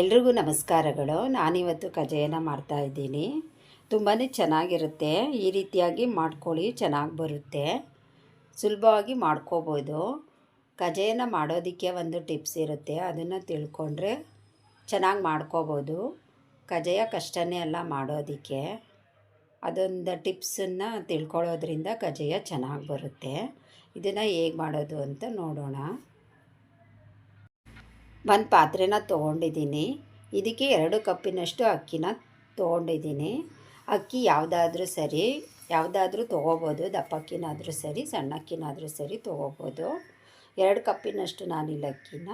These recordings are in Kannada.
ಎಲ್ರಿಗೂ ನಮಸ್ಕಾರಗಳು. ನಾನಿವತ್ತು ಕಜ್ಜಾಯನ ಮಾಡ್ತಾ ಇದ್ದೀನಿ. ತುಂಬಾ ಚೆನ್ನಾಗಿರುತ್ತೆ. ಈ ರೀತಿಯಾಗಿ ಮಾಡ್ಕೊಳ್ಳಿ, ಚೆನ್ನಾಗಿ ಬರುತ್ತೆ. ಸುಲಭವಾಗಿ ಮಾಡ್ಕೋಬೋದು. ಕಜ್ಜಾಯನ ಮಾಡೋದಕ್ಕೆ ಒಂದು ಟಿಪ್ಸ್ ಇರುತ್ತೆ. ಅದನ್ನು ತಿಳ್ಕೊಂಡ್ರೆ ಚೆನ್ನಾಗಿ ಮಾಡ್ಕೋಬೋದು. ಕಜ್ಜಾಯ ಕಷ್ಟನೇ ಅಲ್ಲ ಮಾಡೋದಕ್ಕೆ. ಅದೊಂದು ಟಿಪ್ಸನ್ನು ತಿಳ್ಕೊಳ್ಳೋದ್ರಿಂದ ಕಜ್ಜಾಯ ಚೆನ್ನಾಗಿ ಬರುತ್ತೆ. ಇದನ್ನು ಹೇಗೆ ಮಾಡೋದು ಅಂತ ನೋಡೋಣ. ಒಂದು ಪಾತ್ರೆನ ತೊಗೊಂಡಿದ್ದೀನಿ. ಇದಕ್ಕೆ ಎರಡು ಕಪ್ಪಿನಷ್ಟು ಅಕ್ಕಿನ ತೊಗೊಂಡಿದ್ದೀನಿ. ಅಕ್ಕಿ ಯಾವುದಾದ್ರೂ ಸರಿ, ಯಾವುದಾದ್ರೂ ತೊಗೋಬೋದು. ದಪ್ಪ ಅಕ್ಕಿನಾದರೂ ಸರಿ ಸಣ್ಣ ಅಕ್ಕಿನಾದರೂ ಸರಿ ತೊಗೋಬೋದು. ಎರಡು ಕಪ್ಪಿನಷ್ಟು ನಾನಿಲ್ಲಿ ಅಕ್ಕಿನ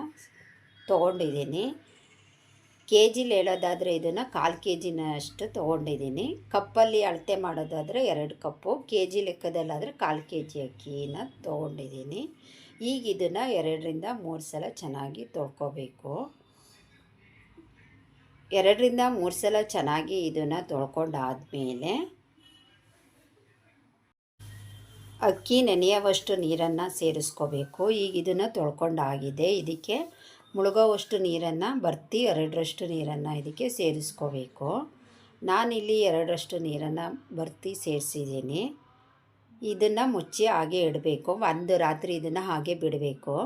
ತೊಗೊಂಡಿದ್ದೀನಿ. ಕೆ ಜಿಲಿ ಹೇಳೋದಾದರೆ ಇದನ್ನು ಕಾಲು ಕೆ ಜಿನಷ್ಟು ತೊಗೊಂಡಿದ್ದೀನಿ. ಕಪ್ಪಲ್ಲಿ ಅಳತೆ ಮಾಡೋದಾದರೆ ಎರಡು ಕಪ್ಪು. ಕೆ ಜಿ ಲೆಕ್ಕದಲ್ಲಾದರೆ ಕಾಲು ಕೆ ಜಿ ಅಕ್ಕಿನ ತೊಗೊಂಡಿದ್ದೀನಿ. ಈಗ ಇದನ್ನು ಎರಡರಿಂದ ಮೂರು ಸಲ ಚೆನ್ನಾಗಿ ತೊಳ್ಕೊಬೇಕು. ಎರಡರಿಂದ ಮೂರು ಸಲ ಚೆನ್ನಾಗಿ ಇದನ್ನು ತೊಳ್ಕೊಂಡಾದಮೇಲೆ ಅಕ್ಕಿ ನೆನೆಯುವಷ್ಟು ನೀರನ್ನು ಸೇರಿಸ್ಕೋಬೇಕು. ಈಗ ಇದನ್ನು ತೊಳ್ಕೊಂಡಾಗಿದೆ. ಇದಕ್ಕೆ ಮುಳುಗೋವಷ್ಟು ನೀರನ್ನು, ಬರ್ತಿ ಎರಡರಷ್ಟು ನೀರನ್ನು ಇದಕ್ಕೆ ಸೇರಿಸ್ಕೋಬೇಕು. ನಾನಿಲ್ಲಿ ಎರಡರಷ್ಟು ನೀರನ್ನು, ಬರ್ತಿ ಸೇರಿಸಿದ್ದೀನಿ. ಇದನ್ನು ಮುಚ್ಚಿ ಹಾಗೆ ಇಡಬೇಕು. ಒಂದು ರಾತ್ರಿ ಇದನ್ನು ಹಾಗೆ ಬಿಡಬೇಕು.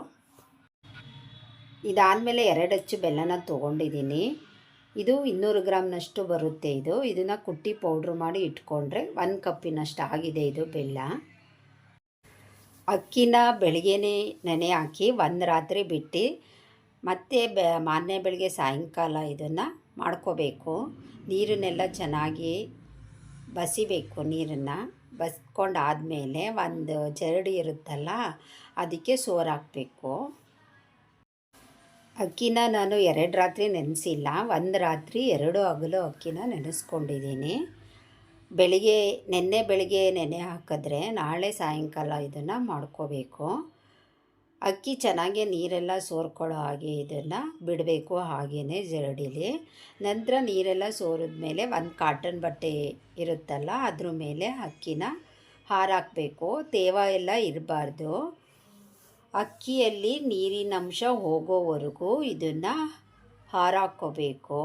ಇದಾದಮೇಲೆ ಎರಡು ಅಚ್ಚು ಬೆಲ್ಲನ ತೊಗೊಂಡಿದ್ದೀನಿ. ಇದು ಇನ್ನೂರು ಗ್ರಾಮ್ನಷ್ಟು ಬರುತ್ತೆ ಇದು. ಇದನ್ನು ಕುಟ್ಟಿ ಪೌಡ್ರ್ ಮಾಡಿ ಇಟ್ಕೊಂಡ್ರೆ ಒಂದು ಕಪ್ಪಿನಷ್ಟು ಆಗಿದೆ ಇದು ಬೆಲ್ಲ. ಅಕ್ಕಿನ ಬೆಳಗ್ಗೆನೇ ನೆನೆ ಹಾಕಿ ಒಂದು ರಾತ್ರಿ ಬಿಟ್ಟು ಮತ್ತೆ ಬೆ ಮಾರನೆ ಬೆಳಗ್ಗೆ ಸಾಯಂಕಾಲ ಇದನ್ನು ಮಾಡ್ಕೋಬೇಕು. ನೀರನ್ನೆಲ್ಲ ಚೆನ್ನಾಗಿ ಬಸಿಬೇಕು ನೀರನ್ನು. ಬಸ್ಕೊಂಡಾದಮೇಲೆ ಒಂದು ಜರಡಿ ಇರುತ್ತಲ್ಲ, ಅದಕ್ಕೆ ಸೋರು ಹಾಕಬೇಕು ಅಕ್ಕಿನ ನಾನು ಎರಡು ರಾತ್ರಿ ನೆನೆಸಿಲ್ಲ, ಒಂದು ರಾತ್ರಿ ಎರಡು ಹಗಲು ಅಕ್ಕಿನ ನೆನೆಸ್ಕೊಂಡಿದ್ದೀನಿ. ಬೆಳಿಗ್ಗೆ, ನೆನ್ನೆ ಬೆಳಿಗ್ಗೆ ನೆನೆ ಹಾಕಿದ್ರೆ ನಾಳೆ ಸಾಯಂಕಾಲ ಇದನ್ನು ಮಾಡ್ಕೋಬೇಕು. ಅಕ್ಕಿ ಚೆನ್ನಾಗಿ ನೀರೆಲ್ಲ ಸೋರ್ಕೊಳ್ಳೋ ಹಾಗೆ ಇದನ್ನು ಬಿಡಬೇಕು ಹಾಗೆಯೇ ಜರಡಿಲಿ. ನಂತರ ನೀರೆಲ್ಲ ಸೋರಿದ ಮೇಲೆ ಒಂದು ಕಾಟನ್ ಬಟ್ಟೆ ಇರುತ್ತಲ್ಲ ಅದ್ರ ಮೇಲೆ ಅಕ್ಕಿನ ಹಾರಾಕಬೇಕು. ತೇವ ಎಲ್ಲ ಇರಬಾರ್ದು. ಅಕ್ಕಿಯಲ್ಲಿ ನೀರಿನ ಅಂಶ ಹೋಗೋವರೆಗೂ ಇದನ್ನು ಹಾರಾಕೋಬೇಕು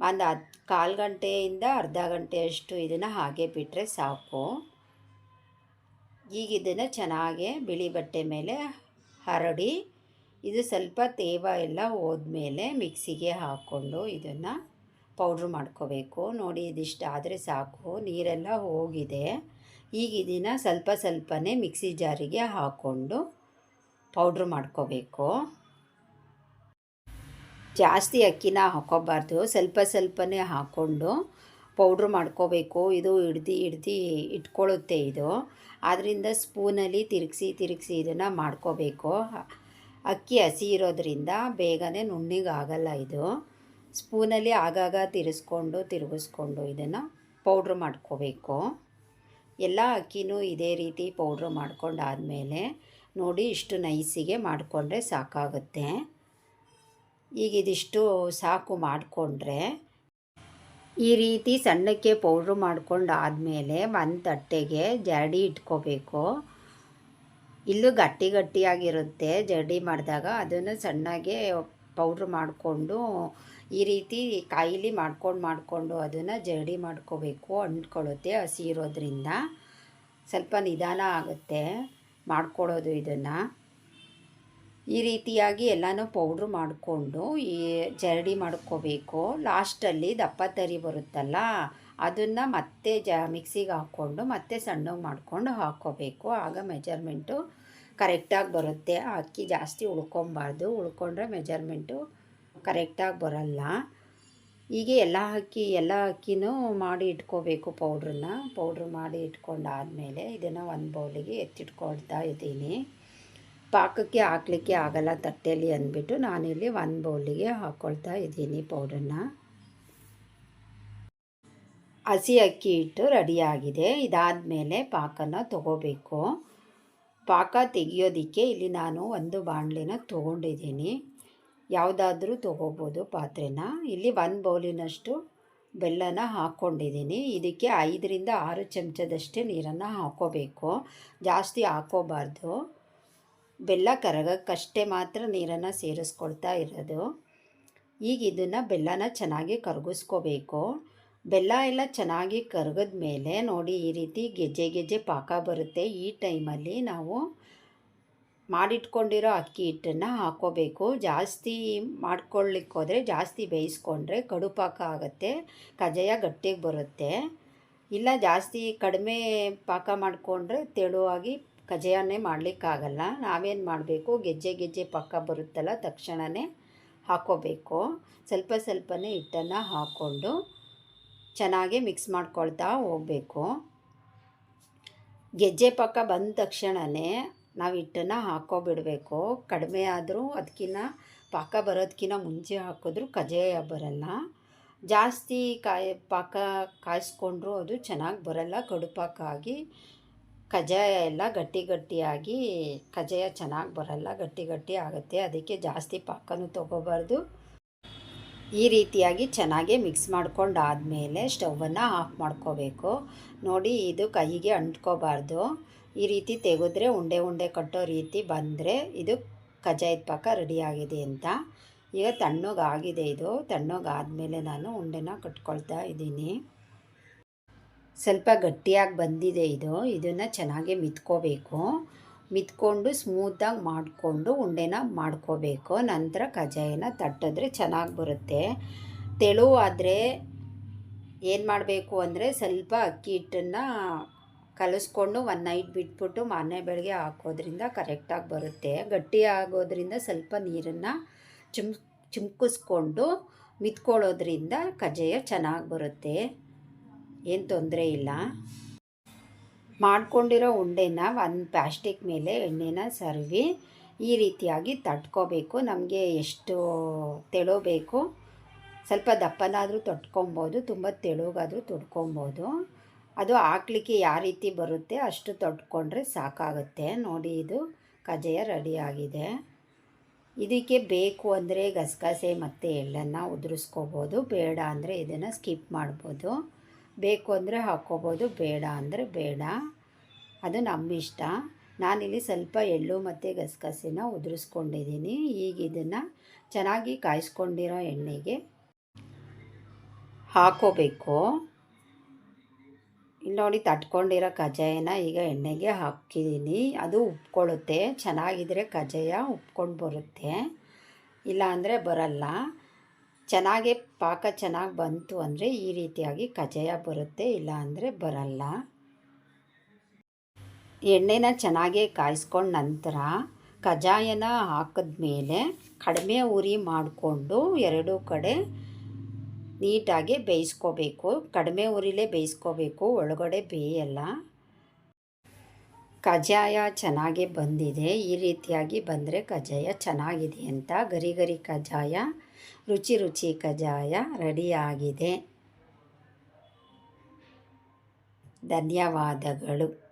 ಒಂದು ಹತ್ತು ಕಾಲು ಗಂಟೆಯಿಂದ ಅರ್ಧ ಗಂಟೆಯಷ್ಟು ಇದನ್ನು ಹಾಗೆ ಬಿಟ್ಟರೆ ಸಾಕು. ಈಗ ಇದನ್ನು ಚೆನ್ನಾಗೆ ಬಿಳಿ ಬಟ್ಟೆ ಮೇಲೆ ಹರಡಿ, ಇದು ಸ್ವಲ್ಪ ತೇವ ಎಲ್ಲ ಹೋದ್ಮೇಲೆ ಮಿಕ್ಸಿಗೆ ಹಾಕ್ಕೊಂಡು ಇದನ್ನು ಪೌಡ್ರ್ ಮಾಡ್ಕೋಬೇಕು. ನೋಡಿ, ಇದಿಷ್ಟು ಆದರೆ ಸಾಕು. ನೀರೆಲ್ಲ ಹೋಗಿದೆ. ಈಗ ಇದನ್ನು ಸ್ವಲ್ಪ ಸ್ವಲ್ಪನೇ ಮಿಕ್ಸಿ ಜಾರಿಗೆ ಹಾಕ್ಕೊಂಡು ಪೌಡ್ರ್ ಮಾಡ್ಕೋಬೇಕು. ಜಾಸ್ತಿ ಅಕ್ಕಿನ ಹಾಕೋಬಾರ್ದು. ಸ್ವಲ್ಪ ಸ್ವಲ್ಪನೇ ಹಾಕ್ಕೊಂಡು ಪೌಡ್ರ್ ಮಾಡ್ಕೋಬೇಕು. ಇದು ಹಿಡ್ದು ಹಿಡ್ದು ಇಟ್ಕೊಳ್ಳುತ್ತೆ ಇದು. ಆದ್ದರಿಂದ ಸ್ಪೂನಲ್ಲಿ ತಿರುಗಿಸಿ ತಿರುಗಿಸಿ ಇದನ್ನು ಮಾಡ್ಕೋಬೇಕು. ಅಕ್ಕಿ ಹಸಿ ಇರೋದ್ರಿಂದ ಬೇಗನೆ ನುಣ್ಣಿಗಾಗಲ್ಲ ಇದು. ಸ್ಪೂನಲ್ಲಿ ಆಗಾಗ ತಿರುಗಿಸ್ಕೊಂಡು ತಿರುಗಿಸ್ಕೊಂಡು ಇದನ್ನು ಪೌಡ್ರ್ ಮಾಡ್ಕೋಬೇಕು. ಎಲ್ಲ ಅಕ್ಕಿನೂ ಇದೇ ರೀತಿ ಪೌಡ್ರ್ ಮಾಡ್ಕೊಂಡಾದಮೇಲೆ ನೋಡಿ ಇಷ್ಟು ನೈಸಿಗೆ ಮಾಡಿಕೊಂಡ್ರೆ ಸಾಕಾಗುತ್ತೆ. ಈಗ ಇದಿಷ್ಟು ಸಾಕು ಮಾಡಿಕೊಂಡ್ರೆ ಈ ರೀತಿ ಸಣ್ಣಕ್ಕೆ ಪೌಡ್ರ್ ಮಾಡ್ಕೊಂಡು ಆದಮೇಲೆ ಒಂದು ತಟ್ಟೆಗೆ ಜರಡಿ ಇಟ್ಕೋಬೇಕು. ಇಲ್ಲೂ ಗಟ್ಟಿ ಗಟ್ಟಿಯಾಗಿರುತ್ತೆ. ಜರಡಿ ಮಾಡಿದಾಗ ಅದನ್ನು ಸಣ್ಣಗೆ ಪೌಡ್ರ್ ಮಾಡಿಕೊಂಡು ಈ ರೀತಿ ಕಾಯಿಲಿ ಮಾಡ್ಕೊಂಡು ಮಾಡಿಕೊಂಡು ಅದನ್ನು ಜರಡಿ ಮಾಡ್ಕೋಬೇಕು ಅಂಟ್ಕೊಳ್ಳುತ್ತೆ ಹಸಿ ಇರೋದ್ರಿಂದ. ಸ್ವಲ್ಪ ನಿಧಾನ ಆಗುತ್ತೆ ಮಾಡ್ಕೊಳ್ಳೋದು ಇದನ್ನು. ಈ ರೀತಿಯಾಗಿ ಎಲ್ಲನೂ ಪೌಡ್ರ್ ಮಾಡಿಕೊಂಡು ಈ ಜರಡಿ ಮಾಡ್ಕೋಬೇಕು. ಲಾಸ್ಟಲ್ಲಿ ದಪ್ಪ ತರಿ ಬರುತ್ತಲ್ಲ, ಅದನ್ನು ಮತ್ತೆ ಜ ಮಿಕ್ಸಿಗೆ ಹಾಕ್ಕೊಂಡು ಮತ್ತೆ ಸಣ್ಣಗೆ ಮಾಡಿಕೊಂಡು ಹಾಕ್ಕೋಬೇಕು ಆಗ ಮೆಜರ್ಮೆಂಟು ಕರೆಕ್ಟಾಗಿ ಬರುತ್ತೆ. ಅಕ್ಕಿ ಜಾಸ್ತಿ ಉಳ್ಕೊಬಾರ್ದು ಉಳ್ಕೊಂಡ್ರೆ ಮೆಜರ್ಮೆಂಟು ಕರೆಕ್ಟಾಗಿ ಬರಲ್ಲ. ಹೀಗೆ ಎಲ್ಲ ಅಕ್ಕಿ, ಎಲ್ಲ ಅಕ್ಕಿನೂ ಮಾಡಿ ಇಟ್ಕೋಬೇಕು ಪೌಡ್ರನ್ನ ಪೌಡ್ರ್ ಮಾಡಿ ಇಟ್ಕೊಂಡಾದಮೇಲೆ ಇದನ್ನು ಒಂದು ಬೌಲಿಗೆ ಎತ್ತಿಟ್ಕೊಳ್ತಾ ಇದ್ದೀನಿ. ಪಾಕಕ್ಕೆ ಹಾಕ್ಲಿಕ್ಕೆ ಆಗಲ್ಲ, ತಟ್ಟೆಯಲ್ಲಿ ಅಂದ್ಬಿಟ್ಟು ನಾನಿಲ್ಲಿ ಒಂದು ಬೌಲಿಗೆ ಹಾಕ್ಕೊಳ್ತಾ ಇದ್ದೀನಿ ಪೌಡರನ್ನ ಹಸಿ ಅಕ್ಕಿ ಹಿಟ್ಟು ರೆಡಿಯಾಗಿದೆ ಇದಾದಮೇಲೆ ಪಾಕನ ತಗೋಬೇಕು. ಪಾಕ ತೆಗಿಯೋದಕ್ಕೆ ಇಲ್ಲಿ ನಾನು ಒಂದು ಬಾಣಲಿನ ತೊಗೊಂಡಿದ್ದೀನಿ. ಯಾವುದಾದ್ರೂ ತೊಗೋಬೋದು ಪಾತ್ರೆನ. ಇಲ್ಲಿ ಒಂದು ಬೌಲಿನಷ್ಟು ಬೆಲ್ಲನ ಹಾಕ್ಕೊಂಡಿದ್ದೀನಿ ಇದಕ್ಕೆ ಐದರಿಂದ ಆರು ಚಮಚದಷ್ಟೇ ನೀರನ್ನು ಹಾಕ್ಕೋಬೇಕು ಜಾಸ್ತಿ ಹಾಕ್ಕೋಬಾರ್ದು ಬೆಲ್ಲ ಕರಗಕ್ಕಷ್ಟೇ ಮಾತ್ರ ನೀರನ್ನು ಸೇರಿಸ್ಕೊಳ್ತಾ ಇರೋದು. ಈಗ ಇದನ್ನು ಬೆಲ್ಲನ ಚೆನ್ನಾಗಿ ಕರಗಿಸ್ಕೋಬೇಕು. ಬೆಲ್ಲ ಎಲ್ಲ ಚೆನ್ನಾಗಿ ಕರಗದ ಮೇಲೆ ನೋಡಿ ಈ ರೀತಿ ಗೆಜ್ಜೆ ಗೆಜ್ಜೆ ಪಾಕ ಬರುತ್ತೆ. ಈ ಟೈಮಲ್ಲಿ ನಾವು ಮಾಡಿಟ್ಕೊಂಡಿರೋ ಅಕ್ಕಿ ಹಿಟ್ಟನ್ನು ಹಾಕೋಬೇಕು ಜಾಸ್ತಿ ಮಾಡ್ಕೊಳ್ಳಿಕ್ಕೆ ಹೋದರೆ ಜಾಸ್ತಿ ಬೇಯಿಸ್ಕೊಂಡ್ರೆ ಕಡು ಪಾಕ ಆಗುತ್ತೆ, ಕಜ್ಜಾಯ ಗಟ್ಟಿಗೆ ಬರುತ್ತೆ. ಇಲ್ಲ ಜಾಸ್ತಿ ಕಡಿಮೆ ಪಾಕ ಮಾಡಿಕೊಂಡ್ರೆ ತೆಳುವಾಗಿ ಕಜ್ಜಾಯನೇ ಮಾಡಲಿಕ್ಕಾಗಲ್ಲ. ನಾವೇನು ಮಾಡಬೇಕು? ಗೆಜ್ಜೆ ಗೆಜ್ಜೆ ಪಕ್ಕ ಬರುತ್ತಲ್ಲ ತಕ್ಷಣವೇ ಹಾಕೋಬೇಕು. ಸ್ವಲ್ಪ ಸ್ವಲ್ಪನೇ ಹಿಟ್ಟನ್ನು ಹಾಕ್ಕೊಂಡು ಚೆನ್ನಾಗಿ ಮಿಕ್ಸ್ ಮಾಡ್ಕೊಳ್ತಾ ಹೋಗಬೇಕು. ಗೆಜ್ಜೆ ಪಕ್ಕ ಬಂದ ತಕ್ಷಣವೇ ನಾವು ಹಿಟ್ಟನ್ನು ಹಾಕೋಬಿಡಬೇಕು. ಕಡಿಮೆ ಆದರೂ ಅದಕ್ಕಿಂತ ಪಾಕ ಬರೋದಕ್ಕಿಂತ ಮುಂಚೆ ಹಾಕಿದ್ರೂ ಕಜ್ಜಾಯ ಬರಲ್ಲ. ಜಾಸ್ತಿ ಕಾಯಿ ಪಾಕ ಕಾಯಿಸ್ಕೊಂಡ್ರೂ ಅದು ಚೆನ್ನಾಗಿ ಬರಲ್ಲ. ಕಡುಪಾಕ ಆಗಿ ಕಜ್ಜಾಯ ಎಲ್ಲ ಗಟ್ಟಿ ಗಟ್ಟಿಯಾಗಿ, ಕಜ್ಜಾಯ ಚೆನ್ನಾಗಿ ಬರಲ್ಲ, ಗಟ್ಟಿ ಗಟ್ಟಿ ಆಗುತ್ತೆ. ಅದಕ್ಕೆ ಜಾಸ್ತಿ ಪಾಕನೂ ತೊಗೋಬಾರ್ದು. ಈ ರೀತಿಯಾಗಿ ಚೆನ್ನಾಗಿ ಮಿಕ್ಸ್ ಮಾಡ್ಕೊಂಡಾದಮೇಲೆ ಸ್ಟವನ್ನು ಆಫ್ ಮಾಡ್ಕೋಬೇಕು. ನೋಡಿ, ಇದು ಕೈಗೆ ಅಂಟ್ಕೋಬಾರ್ದು. ಈ ರೀತಿ ತೆಗೆದ್ರೆ, ಉಂಡೆ ಉಂಡೆ ಕಟ್ಟೋ ರೀತಿ ಬಂದರೆ ಇದು ಕಜ್ಜಾಯದ ಪಾಕ ರೆಡಿಯಾಗಿದೆ ಅಂತ. ಈಗ ತಣ್ಣಗಾಗಿದೆ ಇದು. ತಣ್ಣಗಾದಮೇಲೆ ನಾನು ಉಂಡೆನ ಕಟ್ಕೊಳ್ತಾ ಇದ್ದೀನಿ. ಸ್ವಲ್ಪ ಗಟ್ಟಿಯಾಗಿ ಬಂದಿದೆ ಇದು. ಇದನ್ನು ಚೆನ್ನಾಗಿ ಮಿತ್ಕೋಬೇಕು. ಮಿತ್ಕೊಂಡು ಸ್ಮೂತಾಗಿ ಮಾಡಿಕೊಂಡು ಉಂಡೆನ ಮಾಡ್ಕೋಬೇಕು. ನಂತರ ಕಜ್ಜಾಯನ ತಟ್ಟಿದ್ರೆ ಚೆನ್ನಾಗಿ ಬರುತ್ತೆ. ತೆಳುವಾದರೆ ಏನು ಮಾಡಬೇಕು ಅಂದರೆ ಸ್ವಲ್ಪ ಅಕ್ಕಿ ಹಿಟ್ಟನ್ನು ಕಲಿಸ್ಕೊಂಡು ಒನ್ ನೈಟ್ ಬಿಟ್ಬಿಟ್ಟು ಮಾರನೇ ಬೆಳಗ್ಗೆ ಹಾಕೋದ್ರಿಂದ ಕರೆಕ್ಟಾಗಿ ಬರುತ್ತೆ. ಗಟ್ಟಿ ಆಗೋದ್ರಿಂದ ಸ್ವಲ್ಪ ನೀರನ್ನು ಚಿಮ್, ಚಿಮ್ಕಿಸ್ಕೊಂಡು ಮಿತ್ಕೊಳ್ಳೋದ್ರಿಂದ ಕಜ್ಜಾಯ ಚೆನ್ನಾಗಿ ಬರುತ್ತೆ. ಏನು ತೊಂದರೆ ಇಲ್ಲ. ಮಾಡ್ಕೊಂಡಿರೋ ಉಂಡೆನ ಒಂದು ಪ್ಲಾಸ್ಟಿಕ್ ಮೇಲೆ ಎಣ್ಣೆನ ಸರ್ವಿ ಈ ರೀತಿಯಾಗಿ ತಟ್ಕೋಬೇಕು. ನಮಗೆ ಎಷ್ಟು ತೆಳು ಬೇಕು ಸ್ವಲ್ಪ ದಪ್ಪನಾದರೂ ತೊಟ್ಕೊಬೋದು, ತುಂಬ ತೆಳುಗಾದರೂ ತೊಟ್ಕೊಬೋದು. ಅದು ಹಾಕ್ಲಿಕ್ಕೆ ಯಾವ ರೀತಿ ಬರುತ್ತೆ ಅಷ್ಟು ತೊಟ್ಕೊಂಡ್ರೆ ಸಾಕಾಗುತ್ತೆ. ನೋಡಿ, ಇದು ಕಜೆಯ ರೆಡಿಯಾಗಿದೆ ಇದಕ್ಕೆ ಬೇಕು ಅಂದರೆ ಗಸಗಸೆ ಮತ್ತು ಎಳ್ಳನ್ನು ಉದುರಿಸ್ಕೋಬೋದು. ಬೇಡ ಅಂದರೆ ಇದನ್ನು ಸ್ಕಿಪ್ ಮಾಡ್ಬೋದು. ಬೇಕು ಅಂದರೆ ಹಾಕ್ಕೋಬೋದು, ಬೇಡ ಅಂದರೆ ಬೇಡ. ಅದು ನಮ್ಮ ಇಷ್ಟ. ನಾನಿಲ್ಲಿ ಸ್ವಲ್ಪ ಎಳ್ಳು ಮತ್ತು ಗಸಗಸೆನ ಉದುರಿಸ್ಕೊಂಡಿದ್ದೀನಿ. ಈಗ ಇದನ್ನು ಚೆನ್ನಾಗಿ ಕಾಯಿಸ್ಕೊಂಡಿರೋ ಎಣ್ಣೆಗೆ ಹಾಕೋಬೇಕು ಇಲ್ಲಿ ನೋಡಿ ತಟ್ಕೊಂಡಿರೋ ಕಜ್ಜಾಯನ ಈಗ ಎಣ್ಣೆಗೆ ಹಾಕಿದ್ದೀನಿ ಅದು ಉಪ್ಕೊಳ್ಳುತ್ತೆ. ಚೆನ್ನಾಗಿದ್ರೆ ಕಜ್ಜಾಯ ಉಪ್ಕೊಂಡು ಬರುತ್ತೆ. ಇಲ್ಲ ಅಂದರೆ ಬರಲ್ಲ. ಚೆನ್ನಾಗಿ ಪಾಕ ಚೆನ್ನಾಗಿ ಬಂತು ಅಂದರೆ ಈ ರೀತಿಯಾಗಿ ಕಜ್ಜಾಯ ಬರುತ್ತೆ, ಇಲ್ಲ ಅಂದರೆ ಬರಲ್ಲ. ಎಣ್ಣೆನ ಚೆನ್ನಾಗಿ ಕಾಯಿಸ್ಕೊಂಡ ನಂತರ ಕಜಾಯನ ಹಾಕಿದ್ಮೇಲೆ ಕಡಿಮೆ ಉರಿ ಮಾಡಿಕೊಂಡು ಎರಡೂ ಕಡೆ ನೀಟಾಗಿ ಬೇಯಿಸ್ಕೋಬೇಕು. ಕಡಿಮೆ ಉರಿಲೇ ಬೇಯಿಸ್ಕೋಬೇಕು, ಒಳಗಡೆ ಬೇಯಲ್ಲ. ಕಜಾಯ ಚೆನ್ನಾಗಿ ಬಂದಿದೆ, ಈ ರೀತಿಯಾಗಿ ಬಂದರೆ ಕಜಾಯ ಚೆನ್ನಾಗಿದೆ ಅಂತ ಗರಿ ಗರಿ ಕಜ್ಜಾಯ ರುಚಿ ರುಚಿ ಕಜ್ಜಾಯ ರೆಡಿಯಾಗಿದೆ. ಧನ್ಯವಾದಗಳು.